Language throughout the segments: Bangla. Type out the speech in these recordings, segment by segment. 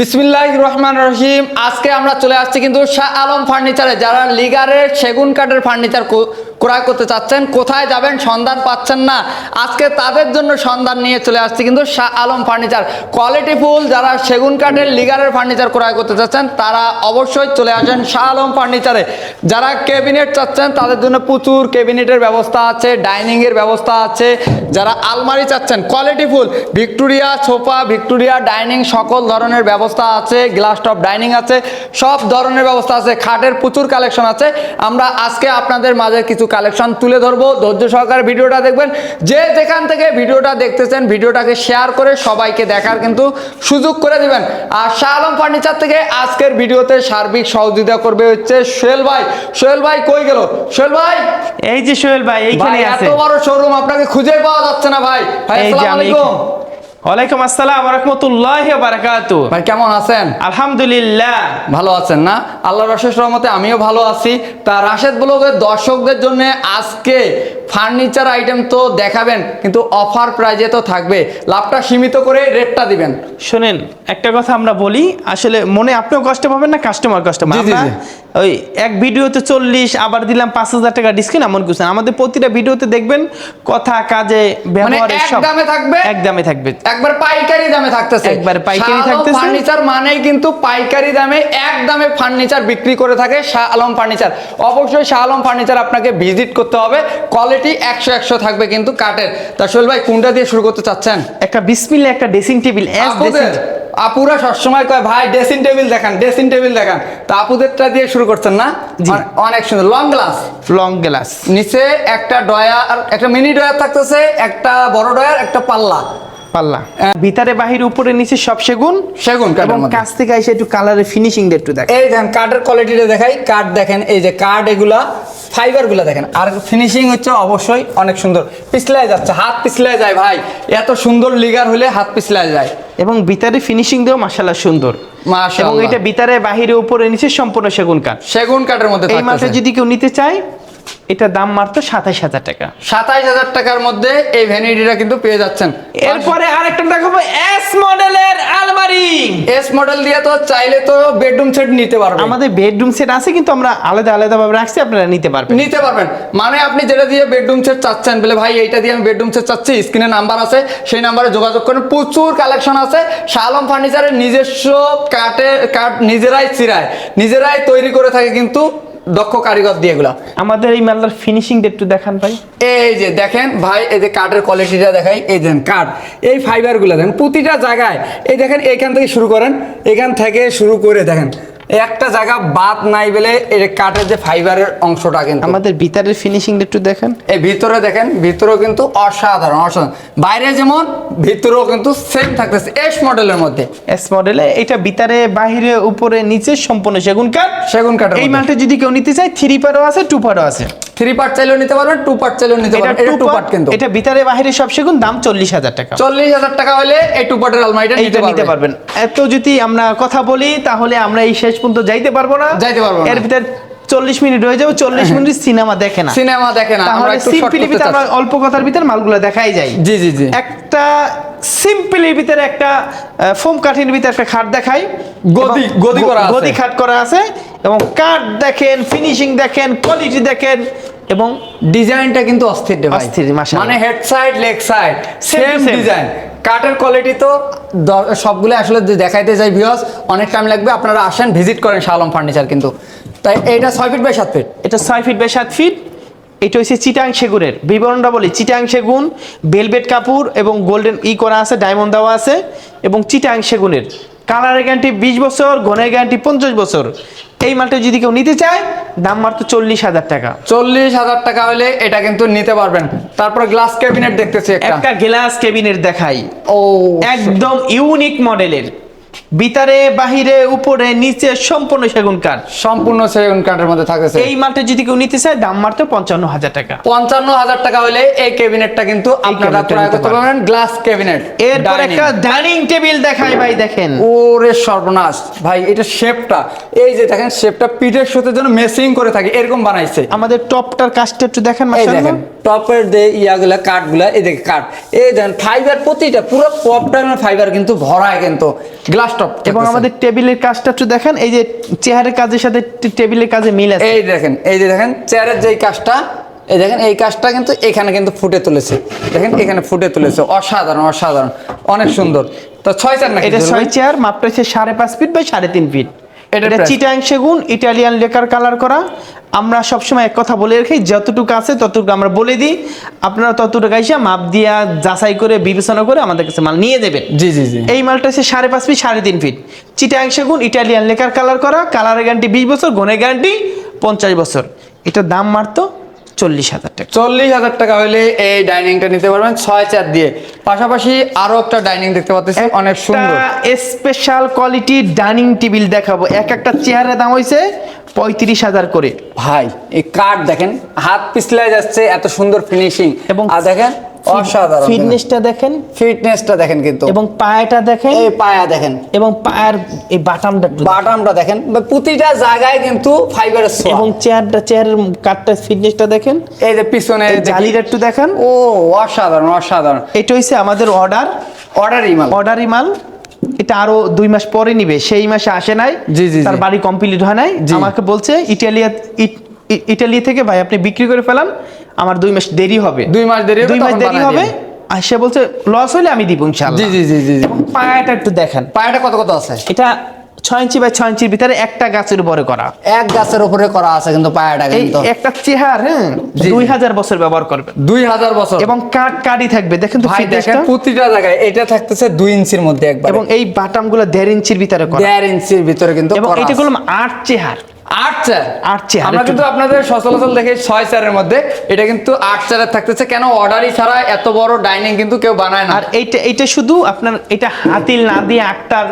বিসমিল্লাহ রহমান রহিম। আজকে আমরা চলে আসছি কিন্তু শাহ আলম ফার্নিচারে, যারা লিগারের সেগুন কাঠের ফার্নিচার ক্রয় করতে চাচ্ছেন, কোথায় যাবেন, সন্ধান পাচ্ছেন না। আজকে তাদের জন্য সন্ধান নিয়ে চলে আসছি কিন্তু Shah Alam furniture. Quality full যারা সেগুন কাঠের লিগারের ফার্নিচার ক্রয় করতে চাচ্ছেন, তারা অবশ্যই চলে আসেন শাহ আলম ফার্নিচারে। যারা ক্যাবিনেট চাচ্ছেন, তাদের জন্য প্রচুর ক্যাবিনেটের ব্যবস্থা আছে, ডাইনিংয়ের ব্যবস্থা আছে। যারা আলমারি চাচ্ছেন, quality full, Victoria sofa, Victoria dining সকল ধরনের ব্যবস্থা আছে, গ্লাস টপ ডাইনিং আছে, সব ধরনের ব্যবস্থা আছে, খাটের প্রচুর কালেকশন আছে। আমরা আজকে আপনাদের মাঝে কিছু কালেকশন তুলে ধরবো। ধৈর্য সহকারে ভিডিওটা দেখবেন। যে যেখান থেকে ভিডিওটা দেখতেছেন ভিডিওটাকে শেয়ার করে সবাইকে দেখার কিন্তু সুযোগ করে দিবেন। আর শাহ আলম ফার্নিচার থেকে আজকের ভিডিওতে সার্বিক সহযোগিতা করবে হচ্ছে সোহেল ভাই। সোহেল ভাই কই গেল? সোহেল ভাই? এই যে সোহেল ভাই এইখানে আছে এত বড় শোরুম আপনাকে খুঁজে পাওয়া যাচ্ছে না ভাই। আসসালামু আলাইকুম। ওয়ালাইকুম আসসালাম রাহমাতুল্লাহি ওয়া বারাকাতু ভাই কেমন আছেন? আলহামদুলিল্লাহ। ভালো আছেন না? আল্লাহর অশেষ রহমতে আমিও ভালো আছি। তা রাশেদ ব্লগের দর্শকদের জন্য আজকে ফার্নিচার আইটেম তো দেখাবেন কিন্তু অফার প্রাইজে তো থাকবে। লাভটা সীমিত করে রেটটা দিবেন। শুনেন একটা কথা আমরা বলি আসলে মনে আপনিও কষ্ট পাবেন না কাস্টমার কষ্ট পাবেন। আমরা। ওই এক ভিডিওতে চল্লিশ আবার দিলাম পাঁচ হাজার টাকা ডিসকাউন্ট এমন কিছু আমাদের প্রতিটা ভিডিওতে দেখবেন কথা কাজে মানে ব্যবহারে সব দামে থাকবে? এক দামে থাকবে। একবার পাইকারি দামে থাকতেছে। একবারে পাইকারি থাকতেছে। ফার্নিচার মানেই কিন্তু পাইকারি দামে এক দামে ফার্নিচার বিক্রি করে থাকে শাহ আলম ফার্নিচার। অবশ্যই শাহ আলম ফার্নিচার আপনাকে ভিজিট করতে হবে। কোয়ালিটি একশো একশো থাকবে কিন্তু কাঠের। তা সোহেল ভাই কোনটা দিয়ে শুরু করতে চাচ্ছেন? একটা বিসমিল্লা একটা ড্রেসিং টেবিল আপুরা সবসময় কয় ভাই ড্রেসিং টেবিল দেখান ড্রেসিং টেবিল দেখান। তা আপুদেরটা দিয়ে শুরু করছেন না? অনেক সুন্দর। লং গ্লাস লং গ্লাস নিচে একটা ডয়ার একটা মিনি ডয়ার থাকতেছে একটা বড় ডয়ার একটা পাল্লা। পাল্লা। ভিতরে বাহির উপরে নিচে সব সেগুন। সেগুন এবং কাছ থেকে এসে একটু কালারের ফিনিশিং একটু দেখ এই দেখেন কাঠের কোয়ালিটিটা দেখাই। কাঠ দেখেন এই যে কাঠ এগুলা ফাইবারগুলা দেখেন। আর ফিনিশিং হচ্ছে অবশ্যই অনেক সুন্দর। পিছলায় যাচ্ছে হাত পিছলায় যায় ভাই। এত সুন্দর লিগার হলে হাত পিছলায় যায়। এবং ভিতরে ফিনিশিং দিয়েও মাশাআল্লাহ সুন্দর। এবং এটা ভিতরে বাহিরে উপরে নিচে সম্পূর্ণ সেগুন কাঠ। সেগুন কাঠের মধ্যে এই থাকতেছে। যদি কেউ নিতে চায় এটা দাম মাত্র সাতাইশ হাজার টাকা। সাতাইশ হাজার টাকার মধ্যে এই ভ্যানিটিটা কিন্তু পেয়ে যাচ্ছেন। এরপরে আরেকটা দেখাবো এস মডেলের আলমারি। এস মডেল দিয়ে তো চাইলে তো বেডরুম সেট নিতে পারবেন। আমাদের বেডরুম সেট আছে কিন্তু আমরা আলাদা আলাদা ভাবে রাখছি আপনারা নিতে পারবেন। নিতে পারবেন। মানে আপনি যেটা দিয়ে বেডরুম সেট চাচ্ছেন বলে ভাই এইটা দিয়ে আমি বেডরুম সেট চাচ্ছি স্ক্রিনে নাম্বার আছে সেই নাম্বারে যোগাযোগ করেন। প্রচুর কালেকশন আছে। শালম ফার্নিচারের নিজস্ব কাঠে কাঠ নিজেরাই চিরায় নিজেরাই তৈরি করে থাকে কিন্তু দক্ষ কারিগর দিয়ে এগুলা। আমাদের এই মালদার ফিনিশিং একটু দেখান ভাই। এই যে দেখেন ভাই এই যে কাঠের কোয়ালিটিটা দেখাই। এই দেন কাঠ এই ফাইবারগুলো দেখেন প্রতিটা জায়গায় এই দেখেন এইখান থেকে শুরু করেন এখান থেকে শুরু করে দেখেন। একটা জায়গা বাদ নাই বলে যে কাঠের যে ফাইবারের অংশটা কিন্তু। আমাদের ভিতরের ফিনিশিং একটু দেখেন। এই ভিতরে দেখেন ভিতরেও কিন্তু অসাধারণ অসাধারণ। বাইরে যেমন ভিতরেও কিন্তু সেম থাকতেছে এস মডেলের মধ্যে। এস মডেলে এটা ভিতরে বাহিরে উপরে নিচে সম্পূর্ণ সেগুন কাঠ। সেগুন কাঠের এই মালটা যদি কেউ নিতে চায় থ্রি পারও আছে টু পারও আছে। থ্রি পার্ট চাইলেও নিতে পারবেন টু পার্ট চাইলেও নিতে পারবেন। এটা টু পার্ট কিন্তু। এটা ভিতরে বাহিরে সব সেগুন দাম চল্লিশ হাজার টাকা। চল্লিশ হাজার টাকা হলে এই টু পার্টের আলমারিটা নিতে পারবেন। এত যদি আমরা কথা বলি তাহলে আমরা এই শেষ পর্যন্ত যাইতে পারব না। যাইতে পারব এর ভিতরে চল্লিশ মিনিট হয়ে যাবে চল্লিশ মিনিট সিনেমা দেখে না। সিনেমা দেখে না তাহলে সিম্পলি ভিতরে আমরা অল্প কথার ভিতরে মালগুলো দেখাই যায় জি জি জি। একটা সিম্পলের ভিতরে একটা ফোম কাঠের ভিতরে একটা খাট দেখাই। গদি- এবং গদি করা গদি খাট করা আছে। এবং কাঠ দেখেন ফিনিশিং দেখেন কোয়ালিটি দেখেন এবং ডিজাইনটা কিন্তু অস্থির অস্থির, মানে head side leg side same design কাঠের কোয়ালিটি তো সবগুলো আসলে দেখাইতে যাই ভিউয়ার্স অনেক টাইম লাগবে, আপনারা আসেন ভিজিট করেন শালম ফার্নিচার কিন্তু। তাই এটা ছয় ফিট বাই সাত ফিট এটা ছয় ফিট বাই সাত ফিট এটা হচ্ছে চিটাং সেগুনের। বিবরণটা বলি, চিটাং সেগুন ভেলভেট কাপড় এবং গোল্ডেন ই করা আছে ডায়মন্ড দেওয়া আছে, এবং চিটাং সেগুনের। কালারের গ্যারান্টি বিশ বছর ঘনের গ্যারান্টি পঞ্চাশ বছর। এই মালটা যদি কেউ নিতে চায় দাম মাত্র চল্লিশ হাজার টাকা। চল্লিশ হাজার টাকা হলে এটা কিন্তু নিতে পারবেন। তারপর গ্লাস ক্যাবিনেট দেখতেছি একটা। একটা গ্লাস ক্যাবিনেট দেখাই। ও একদম ইউনিক মডেলের ভিতরে বাহিরে উপরে নিচে সম্পূর্ণ সেগুন কাঠ। সম্পূর্ণ সেগুন কাঠের মধ্যে থাকতেছে। এই মালটা যদি কেউ নিতে চায় দাম মাত্র পঞ্চান্ন হাজার টাকা। পঞ্চান্ন হাজার টাকা হলে এই ক্যাবিনেটটা কিন্তু আপনারা ক্রয় করতে পারবেন। গ্লাস ক্যাবিনেট এরপর একটা ডাইনিং টেবিল দেখাই ভাই দেখেন। ওরে সর্বনাশ। ভাই এটা শেপটা এই যে দেখেন শেপটা পিঠের সাথে যেন মেসিং করে থাকে এরকম বানাইছে। আমাদের টপটার কাজটা একটু দেখেন এই দেখেন টপের যে ইয়াগুলা কাঠগুলা এই দেখেন কাঠ। এই দেখেন ফাইবার প্রতিটা পুরো পপটা ফাইবার কিন্তু ভরায় কিন্তু। গ্লাস টপ এবং আমাদের টেবিলের কাজটা একটু দেখেন এই যে চেয়ারের কাজের সাথে টেবিলের কাজে মিল আছে। এই দেখেন এই যে দেখেন চেয়ারের যে কাজটা এই দেখেন এই কাজটা কিন্তু এখানে কিন্তু ফুটে তুলেছে। দেখেন এখানে ফুটে তুলেছে। অসাধারণ অসাধারণ অনেক সুন্দর। তো ছয় চার না এটা ছয় চেয়ার মাপটা হচ্ছে সাড়ে পাঁচ ফিট বাই সাড়ে তিন ফিট এটা চিটা সেগুন ইটালিয়ান লেকার কালার করা। আমরা সবসময় এক কথা বলে রাখি যতটুকু আছে ততটুকু আমরা বলে দিই। আপনারা ততটুকু এসে মাপ দিয়া যাচাই করে বিবেচনা করে আমাদের কাছে মাল নিয়ে দেবেন। জি জি জি। এই মালটা হচ্ছে সাড়ে পাঁচ ফিট সাড়ে তিন ফিট। চিটাং সেগুন ইটালিয়ান লেকার কালার করা কালারের গ্যারান্টি বিশ বছর ঘনের গ্যারান্টি পঞ্চাশ বছর। এটার দাম মারতো চল্লিশ হাজার টাকা। চল্লিশ হাজার টাকা হলে এই ডাইনিংটা নিতে পারবেন ছয় চার দিয়ে। পাশাপাশি আরও একটা ডাইনিং দেখতে পাচ্ছি অনেক সুন্দর। স্পেশাল কোয়ালিটি ডাইনিং টেবিল দেখাবো। এক একটা চেয়ারের দাম হয়েছে পঁয়ত্রিশ হাজার করে। ভাই এই কাঠ দেখেন হাত পিছলে যাচ্ছে এত সুন্দর ফিনিশিং এবং আর দেখেন অসাধারণ ফিটনেসটা দেখেন। ফিটনেসটা দেখেন কিন্তু। এবং পায়াটা দেখেন। এই পায়া দেখেন। এবং পায়ের এই বাটামটা বাটামটা দেখেন। প্রতিটা জায়গায় কিন্তু ফাইবারের সোয়া এবং চেয়ারটা চেয়ারের কাঠটা ফিটনেসটা দেখেন। এই যে পিছনে জালিটা একটু দেখেন। ও অসাধারণ অসাধারণ। এটা হচ্ছে আমাদের অর্ডার অর্ডার ইমাল অর্ডারি মাল। এটা আরও দুই মাস পরে নিবে। সেই মাসে আসে নাই। জি, জি, তার বাড়ি কমপ্লিট হয় নাই। আমাকে বলছে ইটালিয়া ইটালি থেকে ভাই আপনি বিক্রি করে ফেলান। আমার দুই মাস দেরি হবে। দুই মাস দেরি দুই মাস দেরি হবে আর সে বলছে লস হলে আমি দিব ইনশাআল্লাহ। জি জি জি জি পায়াটা একটু দেখেন। পায়াটা কত কত আছে? এটা ছয় ইঞ্চি বাই ছয় ইঞ্চির ভিতরে একটা গাছের উপরে করা। এক গাছের উপরে করা আছে কিন্তু পায়াটা কিন্তু। একটা চেহার হ্যাঁ? দুই হাজার বছর ব্যবহার করবে দুই হাজার বছর। এবং কাঠ কাঠই থাকবে। দেখেন তো ভাই দেখেন প্রতিটা জায়গায় এটা থাকতেছে দুই ইঞ্চির মধ্যে একবার। এবং এই বাটামগুলো দেড় ইঞ্চির ভিতরে করা। দেড় ইঞ্চির ভিতরে কিন্তু এবং এটা। করলাম আট চেহার। আট চার আট চেয়ার, আমরা কিন্তু আপনাদের সচলাচল দেখে ছয় চারের মধ্যে এটা কিন্তু আট চারের থাকতেছে। কেন অর্ডারই ছাড়া এত বড় ডাইনিং কিন্তু কেউ বানায় না। আর এইটা এইটা শুধু আপনার এটা হাতিল না দিয়ে আক্তার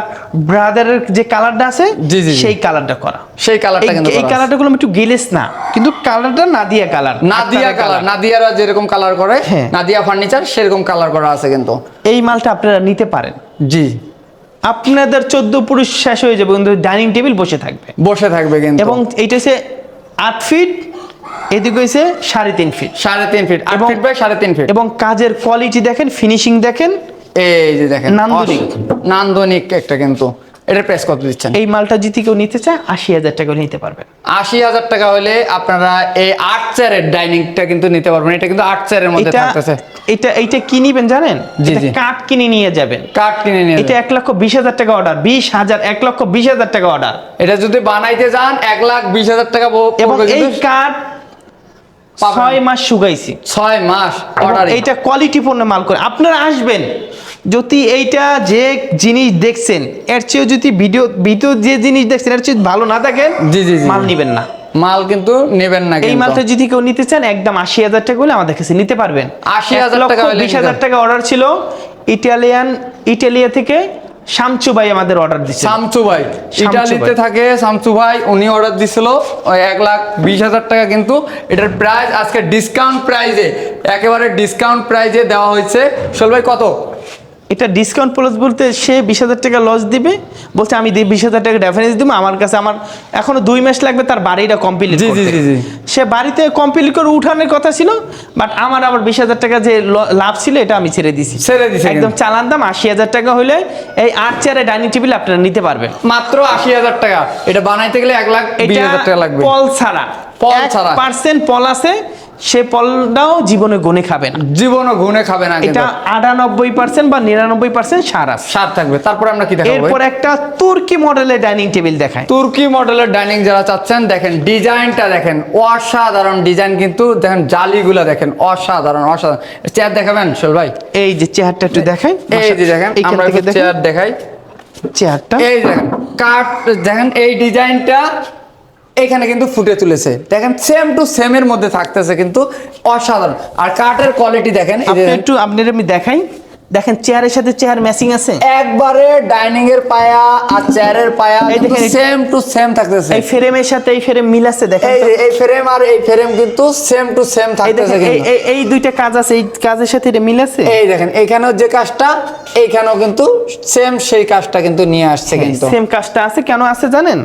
ব্রাদারের যে কালারটা আছে জি, জি, জি। সেই কালারটা করা। সেই কালারটা কিন্তু এই কালারটা গুলো একটু গিলেস না কিন্তু কালারটা নাদিয়া কালার নাদিয়া কালার নাদিয়ারা যেরকম কালার করে হ্যাঁ। নাদিয়া ফার্নিচার সেরকম কালার করা আছে কিন্তু। এই মালটা আপনারা নিতে পারেন। জি। আপনাদের চোদ্দ পুরুষ শেষ হয়ে যাবে কিন্তু ডাইনিং টেবিল বসে থাকবে। বসে থাকবে কিন্তু। এবং এইটা হচ্ছে আট ফিট এদিকে হয়েছে সাড়ে তিন ফিট। সাড়ে তিন ফিট আট ফিট বাই সাড়ে তিন ফিট। এবং কাজের কোয়ালিটি দেখেন ফিনিশিং দেখেন এই যে দেখেন নান্দনিক। নান্দনিক একটা কিন্তু। এটার প্রাইস কত দিচ্ছেন? এই মালটা যদি কেউ নিতে চায় আশি হাজার টাকা নিতে পারবেন আশি হাজার টাকা হলে আপনারা এই আট চেয়ারের ডাইনিংটা কিন্তু নিতে পারবেন। এটা কিন্তু আট চেয়ারের মধ্যে এটা থাকতেছে। এটা এইটা কি নিবেন জানেন? জি, জি। কাঠ কিনে নিয়ে যাবেন। কাঠ কিনে নিয়ে এটা এক লক্ষ বিশ হাজার টাকা অর্ডার বিশ হাজার এক লক্ষ বিশ হাজার টাকা অর্ডার এটা যদি বানাইতে যান এক লাখ বিশ হাজার টাকা এবং এই কাঠ ছয় মাস শুকাইছি। ছয় মাস অর্ডার এইটা কোয়ালিটি পণ্য মাল করে। আপনারা আসবেন। যদি এইটা যে জিনিস দেখছেন এর চেয়ে যদি ভিডিও ভিডিও যে জিনিস দেখছেন এর চেয়ে ভালো না থাকেন জি, জি, জি। মাল নিবেন না। মাল কিন্তু নেবেন না এই মালটা যদি কেউ নিতে চান একদম আশি হাজার টাকা হলে আমাদের কাছে নিতে পারবেন। 80,000 টাকা হলে বিশ হাজার টাকা অর্ডার ছিল। ইটালিয়ান ইটালিয়া থেকে শামচু ভাই আমাদের অর্ডার দিচ্ছে শামসু ভাই। ইটালিতে থাকে শামসু ভাই উনি অর্ডার দিছিল ওই এক লাখ বিশ হাজার টাকা কিন্তু। এটার প্রাইস আজকে ডিসকাউন্ট প্রাইজে একেবারে ডিসকাউন্ট প্রাইজে দেওয়া হয়েছে। সোল ভাই কত? এটা ডিসকাউন্ট প্লাস বলতে সে বিশ হাজার টাকা লস দিবে বলছে আমি বিশ হাজার টাকা ডেফারেন্স দিব আমার কাছে আমার এখনও দুই মাস লাগবে তার বাড়িটা কমপ্লিট। সে বাড়িতে কমপ্লিট করে উঠানোর কথা ছিল বাট আমার আবার বিশ হাজার টাকা যে লাভ ছিল এটা আমি ছেড়ে দিছি ছেড়ে দিছি একদম। চালান দাম আশি হাজার টাকা হলে এই আট চেয়ারে ডাইনিং টেবিল আপনারা নিতে পারবেন মাত্র আশি হাজার টাকা এটা বানাইতে গেলে এক লাখ এটা হাজার টাকা লাগবে পল ছাড়া পল ছাড়া। পার্সেন্ট পল আছে সে পলটাও জীবনে গুনে খাবে না। জীবনও গুনে খাবে না এটা আটানব্বই পার্সেন্ট বা নিরানব্বই পার্সেন্ট সার আছে। সার থাকবে। তারপর আমরা কি দেখাবো এরপর একটা তুর্কি মডেলের ডাইনিং টেবিল দেখায় তুর্কি মডেলের ডাইনিং যারা চাচ্ছেন দেখেন ডিজাইনটা দেখেন অসাধারণ ডিজাইন কিন্তু দেখেন জালিগুলা দেখেন অসাধারণ অসাধারণ। চেয়ার দেখাবেন সোল ভাই? এই যে চেয়ারটা একটু দেখাই। এই যে দেখেন আমরা চেয়ার দেখাই। চেয়ারটা এই দেখেন কাঠ দেখেন এই ডিজাইনটা এখানে কিন্তু ফুটে তুলেছে। দেখেন সেম টু সেম এর মধ্যে থাকতেছে কিন্তু অসাধারণ। আর কাঠের কোয়ালিটি দেখেন এই আপনি একটু আপনার আমি দেখাই। দেখেন চেয়ারের সাথে চেয়ার ম্যাচিং আছে। একবারে ডাইনিং এর পায়া আর চেয়ারের পায়া সেম টু সেম থাকতেছে। এই ফ্রেমের সাথে এই ফ্রেম মিল আছে দেখেন এই এই ফ্রেম আর এই ফ্রেম কিন্তু সেম টু সেম থাকতেছে এই এই- দুইটা কাজ আছে এই কাজের সাথে এটা মিল আছে? এই দেখেন এইখানেও যে কাজটা এইখানেও কিন্তু সেম সেই কাজটা কিন্তু নিয়ে আসছে কিন্তু। সেম কাজটা আছে কেন আছে জানেন?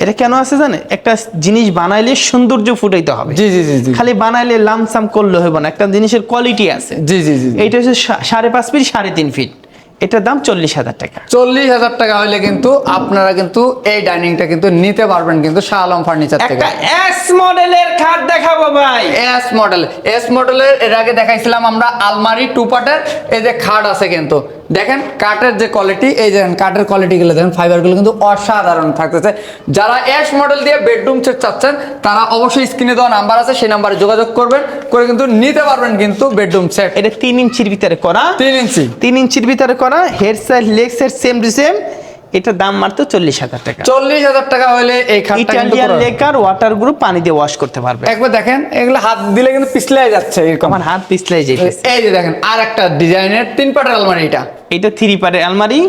এটা কেন আছে জানে? একটা জিনিস বানাইলে সৌন্দর্য ফুটাইতে হবে। জি জি জি খালি বানাইলে লামসাম করলে হবে না একটা জিনিসের কোয়ালিটি আছে। জি জি জি। এইটা হচ্ছে সাড়ে পাঁচ ফিট সাড়ে তিন ফিট এটার দাম চল্লিশ হাজার টাকা। চল্লিশ হাজার টাকা হলে কিন্তু আপনারা কিন্তু এই ডাইনিংটা কিন্তু নিতে পারবেন কিন্তু শাহ আলম ফার্নিচার থেকে। এস মডেলের খাট দেখাবো ভাই। এস মডেল এস মডেলের এর আগে দেখাইছিলাম আমরা আলমারি টু পার্টের এই যে খাট আছে কিন্তু। দেখেন কাঠের যে কোয়ালিটি এই যে কাঠের কোয়ালিটিগুলো দেখেন ফাইবারগুলো কিন্তু অসাধারণ থাকতেছে। যারা এস মডেল দিয়ে বেডরুম সেট চাচ্ছেন তারা অবশ্যই স্ক্রিনে দেওয়া নাম্বার আছে সেই নাম্বারে যোগাযোগ করবেন করে কিন্তু নিতে পারবেন কিন্তু বেডরুম সেট এটা তিন ইঞ্চির ভিতরে করা। তিন ইঞ্চি। তিন ইঞ্চির ভিতরে করা head side leg side same to same এটার দাম মাত্র চল্লিশ হাজার টাকা। চল্লিশ হাজার টাকা হলে এই ইটালিয়ান লেকার ওয়াটার গ্রুপ পানি দিয়ে ওয়াশ করতে পারবে। একবার দেখেন এগুলো হাত দিলে কিন্তু পিছলে যাচ্ছে এরকম। আমার হাত পিছলাই যেতেছে এই যে দেখেন আর একটা ডিজাইনের তিন পাটের আলমারি এটা। এটা থ্রি পারের আলমারি।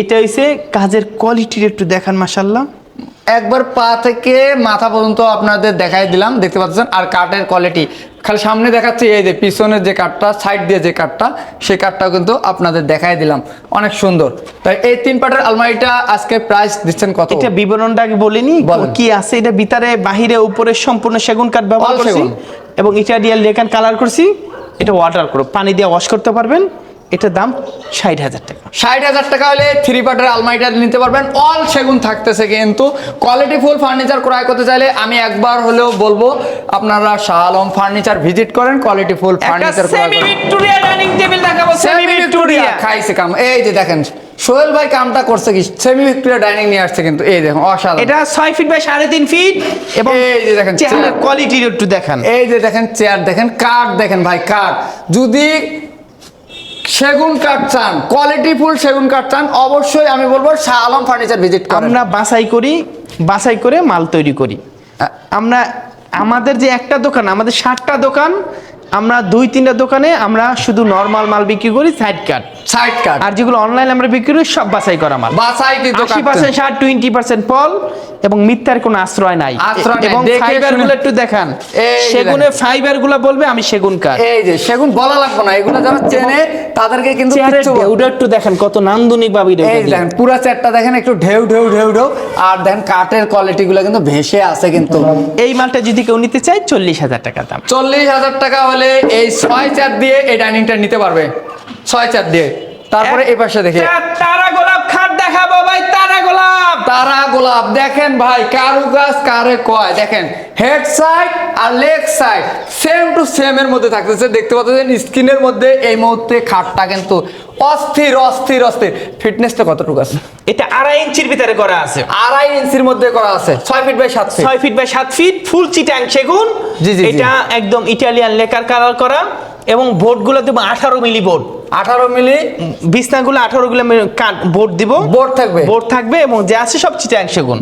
এটা হইছে কাজের কোয়ালিটির একটু দেখান মাসাল্লাহ একবার পা থেকে মাথা পর্যন্ত আপনাদের দেখাই দিলাম দেখতে পাচ্ছেন? আর কাঠের কোয়ালিটি খালি সামনে দেখাচ্ছি এই যে পিছনের যে কাঠটা সাইড দিয়ে যে কাঠটা সেই কাঠটাও কিন্তু আপনাদের দেখাই দিলাম। অনেক সুন্দর। তাই এই তিন পাটের আলমারিটা আজকে প্রাইস দিচ্ছেন কত? এটা বিবরণটা আগে বলিনি। কি আছে এটা ভিতরে বাহিরে উপরে সম্পূর্ণ সেগুন কাঠ ব্যবহার করছি। এবং ইটালিয়ান লেখান কালার করছি। এটা ওয়াটার করো পানি দিয়ে ওয়াশ করতে পারবেন। এটার দাম ষাট হাজার টাকা। ষাট হাজার টাকা হলে থ্রি পার্টের আলমারিটা নিতে পারবেন। অল সেগুন থাকতেছে কিন্তু কোয়ালিটি ফুল ফার্নিচার ক্রয় করতে চাইলে আমি একবার হলেও বলব আপনারা শাহ আলম ফার্নিচার ভিজিট করেন quality full furniture semi Victoria dining table দেখাবো সেমি ভিক্টোরিয়া খাইছে কাম। এই যে দেখেন সোহেল ভাই কামটা করছে কি? সেমি ভিক্টোরিয়া ডাইনিং নিয়ে আসছে কিন্তু। এই দেখুন অসাধারণ। এটা ছয় ফিট বাই সাড়ে তিন ফিট এবং এই যে দেখেন চেহারার চেয়ার। কোয়ালিটির একটু দেখান। এই যে দেখেন চেয়ার দেখেন কাঠ দেখেন ভাই কাঠ যদি সেগুন কাঠ চান কোয়ালিটি ফুল সেগুন কাঠ চান অবশ্যই আমি বলব শাহ আলম ফার্নিচার ভিজিট করেন। আমরা বাছাই করি বাছাই করে মাল তৈরি করি। আমরা আমাদের যে একটা দোকান আমাদের ষাটটা দোকান আমরা দুই তিনটা দোকানে আমরা শুধু নর্মাল মাল বিক্রি করি সাইড কাট সাইড কাঠ আর যেগুলো অনলাইন আমরা বিক্রি করি সব বাছাই করা মাল। বাসাই কিন্তু আশি। পার্সেন্ট ষাট টোয়েন্টি পার্সেন্ট ফল এবং মিথ্যার কোনো আশ্রয় নাই। এবং ফাইবারগুলো একটু দেখান। এই যে ফাইবারগুলো বলবে আমি সেগুন কাঠ। এই যে সেগুন বলা লাগবে না। এগুলো যারা চেনে তাদেরকে কিন্তু ঢেউটা একটু দেখেন কত নান্দনিক ভাবে এই দেখেন পুরো চেয়ারটা দেখেন একটু ঢেউ ঢেউ ঢেউ ঢেউ। আর দেখেন কাঠের কোয়ালিটি গুলো কিন্তু ভেসে আছে কিন্তু। এই মালটা যদি কেউ নিতে চায় চল্লিশ হাজার টাকা দাম। চল্লিশ হাজার টাকা হলে এই ছয় চার দিয়ে এই ডাইনিংটা নিতে পারবে। ছয় চার দিয়ে। তারপরে এই পাশে দেখে। তারা গোলাপ খাট দেখাবো ভাই তারা গোলাপ। তারা গোলাপ। দেখেন ভাই কারু গাছ কারে কয়? দেখেন head side R leg side same to same এর মধ্যে থাকতেছে। দেখতে পাচ্ছেন স্ক্রিনের মধ্যে এই মুহূর্তে খাটটা কিন্তু অস্থির অস্থির অস্থির। ফিটনেসটা কতটুকু আছে? এটা আড়াই ইঞ্চির ভিতরে করা আছে। আড়াই ইঞ্চির মধ্যে করা আছে। ছয় ফিট বাই সাত ফিট ছয় ফিট বাই সাত ফিট ফুল চিটাং সেগুন। জি, জি, জি। এটা একদম ইটালিয়ান লেকার কালার করা এবং বোর্ডগুলো দেবো আঠারো মিলি বোর্ড আঠারো মিলি বিছনাগুলো আঠারো গুলো বোর্ড দিব। বোর্ড থাকবে। বোর্ড থাকবে এবং যে আছে সব চিটাং সেগুন।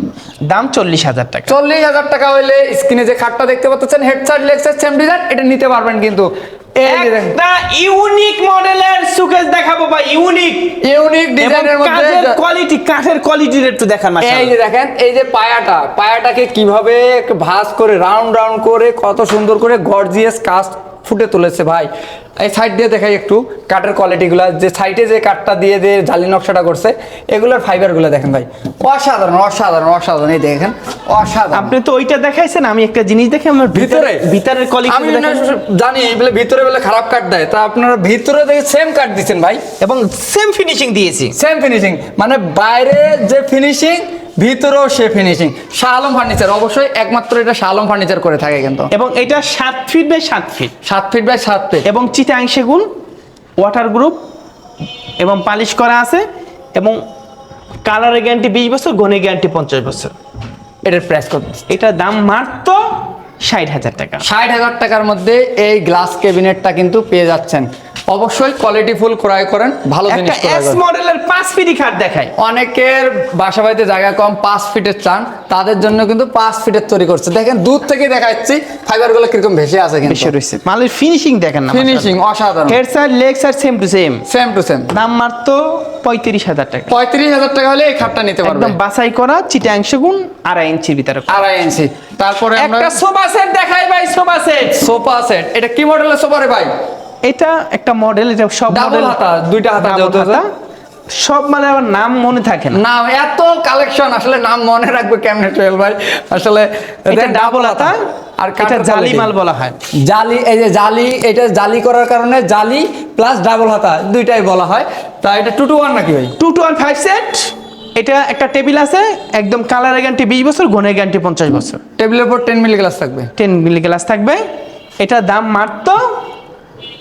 দাম চল্লিশ হাজার টাকা। চল্লিশ হাজার টাকা হইলে স্ক্রিনে যে খাটটা দেখতে পাচ্ছেন হেড সাইড সেম ডিজাইন এটা নিতে পারবেন কিন্তু একটা ইউনিক মডেলের সুকেস দেখাবো ভাই ইউনিক ইউনিক ডিজাইনের মধ্যে কাঠের কোয়ালিটি কাঠের কোয়ালিটির একটু দেখান এই যে দেখেন এই যে পায়াটা পায়াটাকে কীভাবে ভাঁজ করে রাউন্ড রাউন্ড করে কত সুন্দর করে গর্জিয়াস কাজ ফুটে তুলেছে ভাই। এই সাইড দিয়ে দেখাই একটু কাঠের কোয়ালিটিগুলো যে সাইডে যে কাঠটা দিয়ে দিয়ে জালি নকশাটা করছে এগুলোর ফাইবারগুলো দেখেন ভাই। অসাধারণ অসাধারণ অসাধারণ এই দেখেন অসাধারণ। আপনি তো ওইটা দেখাইছেন আমি একটা জিনিস দেখে আমার ভিতরে ভিতরের কোয়ালিটি আমি জানি বলে ভিতরে বলে খারাপ কাঠ দেয়। তা আপনারা ভিতরে দেখে সেম কাঠ দিচ্ছেন ভাই। এবং সেম ফিনিশিং দিয়েছি। সেম ফিনিশিং মানে বাইরে যে ফিনিশিং ভিতরেও সে ফিনিশিং শাহ আলম ফার্নিচার অবশ্যই একমাত্র এটা শাহ আলম ফার্নিচার করে থাকে কিন্তু। এবং এটা সাত ফিট বাই সাত ফিট সাত ফিট বাই সাত ফিট এবং চিটাং সেগুন ওয়াটার গ্রুপ এবং পালিশ করা আছে এবং কালারের গ্যারান্টি বিশ বছর গণের গ্যারান্টি পঞ্চাশ বছর। এটার প্রাইস কত? এটার দাম মাত্র ষাট হাজার টাকা। ষাট হাজার টাকার মধ্যে এই গ্লাস ক্যাবিনেটটা কিন্তু পেয়ে যাচ্ছেন। অবশ্যই কোয়ালিটি ফুল ক্রয় করেন ভালো জিনিস ক্রয় এস করেন। মডেলের পাঁচ ফিটি খাট দেখায় অনেকের বাসা বাড়িতে জায়গা কম পাঁচ ফিটের চান তাদের জন্য কিন্তু পাঁচ ফিটের তৈরি করছে। দেখেন দূর থেকে দেখাচ্ছি ফাইবারগুলো কীরকম ভেসে আছে কিন্তু। বেশি রয়েছে। মালের ফিনিশিং দেখেন না ফিনিশিং অসাধারণ। Head side leg side same to same same to same দাম মাত্র পঁয়ত্রিশ হাজার টাকা। পঁয়ত্রিশ হাজার টাকা হলে এই খাটটা নিতে পারবেন। একদম বাছাই করা চিটাং সেগুন আড়াই ইঞ্চির ভিতরে আড়াই ইঞ্চি। তারপরে আমরা একটা সোফা সেট দেখাই ভাই সোফা সেট সোফা সেট এটা কি মডেলের সোফা রে ভাই? এটা একটা মডেল এটা সব মডেল হাতা, দুইটা হাতা আছে। সব মানে আমার নাম মনে থাকে না। না এত কালেকশন আসলে নাম মনে রাখবে কেমনে সোহেল ভাই? আসলে এটা ডাবল হাতা। আর এটা জালি মাল বলা হয়। জালি এই যে জালি এটা জালি করার কারণে জালি প্লাস ডাবল হাতা দুইটাই বলা হয়। তা এটা টু টু ওয়ান নাকি ভাই? Two two one five set এটা একটা টেবিল আছে একদম কালার গ্যারান্টি বিশ বছর গুণের গ্যারান্টি পঞ্চাশ বছর। টেবিলের উপর টেন মিলি গ্লাস থাকবে। টেন মিলি গ্লাস থাকবে। এটার দাম মাত্র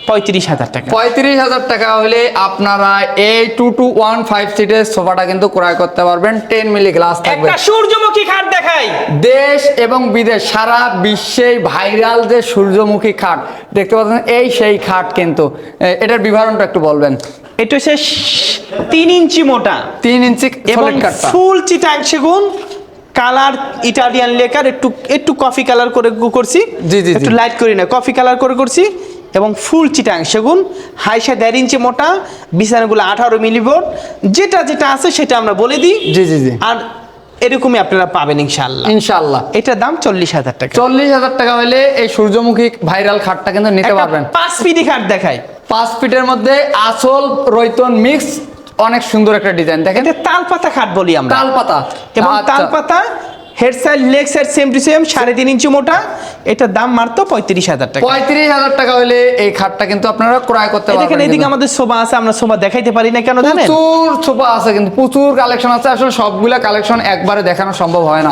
পঁয়ত্রিশ হাজার টাকা। পঁয়ত্রিশ হাজার টাকা হলে আপনারা এই টু টু ওয়ান ফাইভ সিটের সোফাটা কিন্তু ক্রয় করতে পারবেন। টেন মিলি গ্লাস থাকবে। সূর্যমুখী খাট দেখাই। দেশ এবং বিদেশ সারা বিশ্বেই ভাইরাল যে সূর্যমুখী খাট দেখতে পাচ্ছেন এই সেই খাট কিন্তু। এটার বিবরণটা একটু বলবেন। এটা হচ্ছে তিন ইঞ্চি মোটা। তিন ইঞ্চি এবং ফুল চিটাং সেগুন কালার ইটালিয়ান লেকার একটু একটু কফি কালার করে করছি। জি, জি, একটু লাইট করি না কফি কালার করে করছি। এবং ফুল চিটাং সেগুন হাইসা দেড় ইঞ্চি মোটা বিছানাগুলো আঠারো মিলিভোল্ট যেটা যেটা আছে সেটা আমরা বলে দিই। জি জি জি। আর এরকমই আপনারা পাবেন ইনশাল্লাহ ইনশাল্লাহ এটার দাম চল্লিশ হাজার টাকা। চল্লিশ হাজার টাকা হলে এই সূর্যমুখী ভাইরাল খাটটা কিন্তু নিতে পারবেন। পাঁচ ফিটি খাট দেখায় পাঁচ ফিটের মধ্যে আসল রৈতন মিক্স অনেক সুন্দর একটা ডিজাইন। দেখেন। এটা তাল পাতা খাট বলি আমরা। তাল পাতা এবং আচ্ছা। Head side leg side same to same সাড়ে তিন ইঞ্চি মোটা। এটার দাম মাত্র পঁয়ত্রিশ হাজার টাকা। পঁয়ত্রিশ হাজার টাকা হলে এই খাটটা কিন্তু আপনারা ক্রয় করতে এই দেখেন পারবেন এদিকে আমাদের সোফা আছে আমরা সোফা দেখাইতে পারি না কেন জানেন? প্রচুর সোফা আছে কিন্তু প্রচুর কালেকশন আছে আসলে সবগুলা কালেকশন একবারে দেখানো সম্ভব হয় না।